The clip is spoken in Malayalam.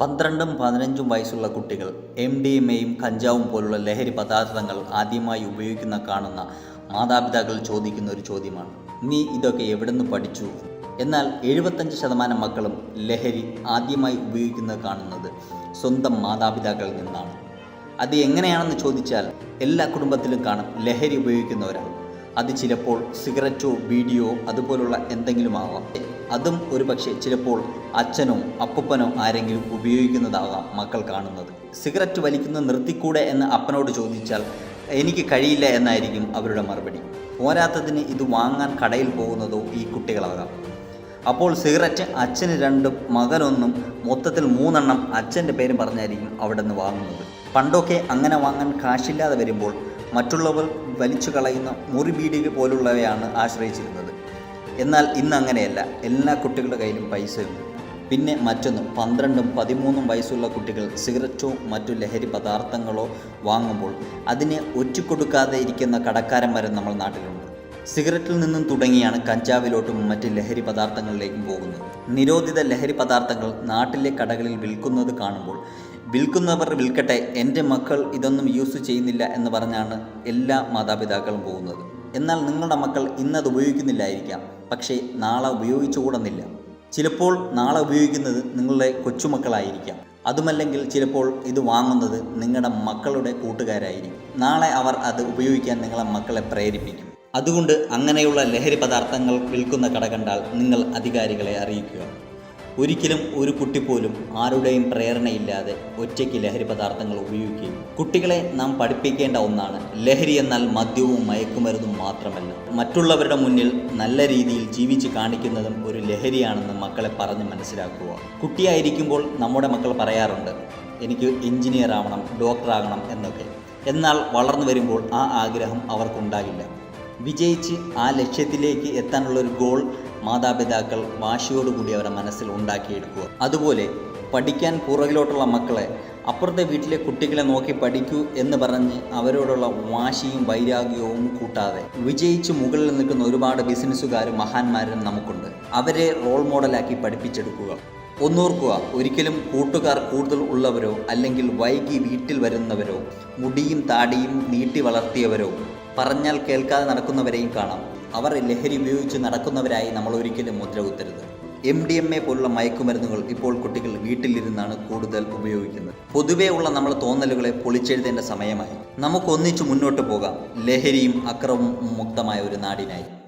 പന്ത്രണ്ടും പതിനഞ്ചും വയസ്സുള്ള കുട്ടികൾ എം ഡി എം എയും കഞ്ചാവും പോലുള്ള ലഹരി പദാർത്ഥങ്ങൾ ആദ്യമായി ഉപയോഗിക്കുന്ന കാണുന്ന മാതാപിതാക്കൾ ചോദിക്കുന്ന ഒരു ചോദ്യമാണ് നീ ഇതൊക്കെ എവിടെ നിന്ന് പഠിച്ചു? എന്നാൽ എഴുപത്തഞ്ച് ശതമാനം മക്കളും ലഹരി ആദ്യമായി ഉപയോഗിക്കുന്നത് കാണുന്നത് സ്വന്തം മാതാപിതാക്കളിൽ നിന്നാണ്. അത് എങ്ങനെയാണെന്ന് ചോദിച്ചാൽ എല്ലാ കുടുംബത്തിലും കാണും ലഹരി ഉപയോഗിക്കുന്ന ഒരാൾ അത് ചിലപ്പോൾ സിഗരറ്റോ ബീഡിയോ അതുപോലുള്ള എന്തെങ്കിലും ആവാം അതും ഒരു പക്ഷേ ചിലപ്പോൾ അച്ഛനോ അപ്പൂപ്പനോ ആരെങ്കിലും ഉപയോഗിക്കുന്നതാകാം മക്കൾ കാണുന്നത്. സിഗരറ്റ് വലിക്കുന്നത് നിർത്തിക്കൂടെ എന്ന് അപ്പനോട് ചോദിച്ചാൽ എനിക്ക് കഴിയില്ല എന്നായിരിക്കും അവരുടെ മറുപടി. പോരാത്തതിന് ഇത് വാങ്ങാൻ കടയിൽ പോകുന്നതോ ഈ കുട്ടികളാകാം. അപ്പോൾ സിഗരറ്റ് അച്ഛന് രണ്ടും മകനൊന്നും മൊത്തത്തിൽ മൂന്നെണ്ണം അച്ഛന്റെ പേരും പറഞ്ഞായിരിക്കും അവിടെ നിന്ന് വാങ്ങുന്നത്. പണ്ടൊക്കെ അങ്ങനെ വാങ്ങാൻ കാശില്ലാതെ വരുമ്പോൾ മറ്റുള്ളവർ വലിച്ചു കളയുന്ന മുറി ബീഡിക പോലുള്ളവയാണ് ആശ്രയിച്ചിരുന്നത്. എന്നാൽ ഇന്ന് അങ്ങനെയല്ല. എല്ലാ കുട്ടികളുടെ കയ്യിലും പൈസയുണ്ട്. പിന്നെ മറ്റൊന്ന് പന്ത്രണ്ടും പതിമൂന്നും വയസ്സുള്ള കുട്ടികൾ സിഗരറ്റോ മറ്റു ലഹരി പദാർത്ഥങ്ങളോ വാങ്ങുമ്പോൾ അതിനെ ഒറ്റിക്കൊടുക്കാതെ ഇരിക്കുന്ന കടക്കാരന്മാരും നമ്മൾ നാട്ടിലുണ്ട്. സിഗരറ്റിൽ നിന്നും തുടങ്ങിയാണ് കഞ്ചാവിലോട്ടും മറ്റ് ലഹരി പദാർത്ഥങ്ങളിലേക്കും പോകുന്നത്. നിരോധിത ലഹരി പദാർത്ഥങ്ങൾ നാട്ടിലെ കടകളിൽ വിൽക്കുന്നത് കാണുമ്പോൾ വിൽക്കുന്നവർ വിൽക്കട്ടെ എന്റെ മക്കൾ ഇതൊന്നും യൂസ് ചെയ്യുന്നില്ല എന്ന് പറഞ്ഞാണ് എല്ലാ മാതാപിതാക്കളും പോകുന്നത്. എന്നാൽ നിങ്ങളുടെ മക്കൾ ഇന്നത് ഉപയോഗിക്കുന്നില്ലായിരിക്കാം പക്ഷേ നാളെ ഉപയോഗിച്ചുകൂടുന്നില്ല. ചിലപ്പോൾ നാളെ ഉപയോഗിക്കുന്നത് നിങ്ങളുടെ കൊച്ചുമക്കളായിരിക്കാം. അതുമല്ലെങ്കിൽ ചിലപ്പോൾ ഇത് വാങ്ങുന്നത് നിങ്ങളുടെ മക്കളുടെ കൂട്ടുകാരായിരിക്കും. നാളെ അവർ അത് ഉപയോഗിക്കാൻ നിങ്ങളെ മക്കളെ പ്രേരിപ്പിക്കും. അതുകൊണ്ട് അങ്ങനെയുള്ള ലഹരി പദാർത്ഥങ്ങൾ വിൽക്കുന്ന കട കണ്ടാൽ നിങ്ങൾ അധികാരികളെ അറിയിക്കുക. ഒരിക്കലും ഒരു കുട്ടി പോലും ആരുടെയും പ്രേരണയില്ലാതെ ഒറ്റയ്ക്ക് ലഹരി പദാർത്ഥങ്ങൾ ഉപയോഗിക്കുകയും കുട്ടികളെ നാം പഠിപ്പിക്കേണ്ട ഒന്നാണ് ലഹരി എന്നാൽ മദ്യവും മയക്കുമരുന്നും മാത്രമല്ല. മറ്റുള്ളവരുടെ മുന്നിൽ നല്ല രീതിയിൽ ജീവിച്ച് കാണിക്കുന്നതും ഒരു ലഹരിയാണെന്ന് മക്കളെ പറഞ്ഞ് മനസ്സിലാക്കുക. കുട്ടിയായിരിക്കുമ്പോൾ നമ്മുടെ മക്കൾ പറയാറുണ്ട് എനിക്ക് എഞ്ചിനീയർ ആവണം ഡോക്ടർ ആകണം എന്നൊക്കെ. എന്നാൽ വളർന്നു വരുമ്പോൾ ആ ആഗ്രഹം അവർക്കുണ്ടാകില്ല. വിജയിച്ച് ആ ലക്ഷ്യത്തിലേക്ക് എത്താനുള്ള ഒരു ഗോൾ മാതാപിതാക്കൾ വാശിയോടുകൂടി അവരുടെ മനസ്സിൽ ഉണ്ടാക്കിയെടുക്കുക. അതുപോലെ പഠിക്കാൻ പുറകിലോട്ടുള്ള മക്കളെ അപ്പുറത്തെ വീട്ടിലെ കുട്ടികളെ നോക്കി പഠിക്കൂ എന്ന് പറഞ്ഞ് അവരോടുള്ള വാശിയും വൈരാഗ്യവും കൂട്ടാതെ വിജയിച്ച് മുകളിൽ നിൽക്കുന്ന ഒരുപാട് ബിസിനസ്സുകാരും മഹാന്മാരും നമുക്കുണ്ട്. അവരെ റോൾ മോഡലാക്കി പഠിപ്പിച്ചെടുക്കുക. ഒന്നോർക്കുക ഒരിക്കലും കൂട്ടുകാർ കൂടുതൽ ഉള്ളവരോ അല്ലെങ്കിൽ വൈകി വീട്ടിൽ വരുന്നവരോ മുടിയും താടിയും നീട്ടി വളർത്തിയവരോ പറഞ്ഞാൽ കേൾക്കാതെ നടക്കുന്നവരെയും കാണാം. അവർ ലഹരി ഉപയോഗിച്ച് നടക്കുന്നവരായി നമ്മൾ ഒരിക്കലും മുദ്ര കുത്തരുത് എം ഡി എം എ പോലുള്ള മയക്കുമരുന്നുകൾ ഇപ്പോൾ കുട്ടികൾ വീട്ടിലിരുന്നാണ് കൂടുതൽ ഉപയോഗിക്കുന്നത്. പൊതുവേ ഉള്ള നമ്മൾ തോന്നലുകളെ പൊളിച്ചെഴുതേണ്ട സമയമായി. നമുക്കൊന്നിച്ചു മുന്നോട്ട് പോകാം. ലഹരിയും അക്രമവും മുക്തമായ ഒരു നാടിനായി.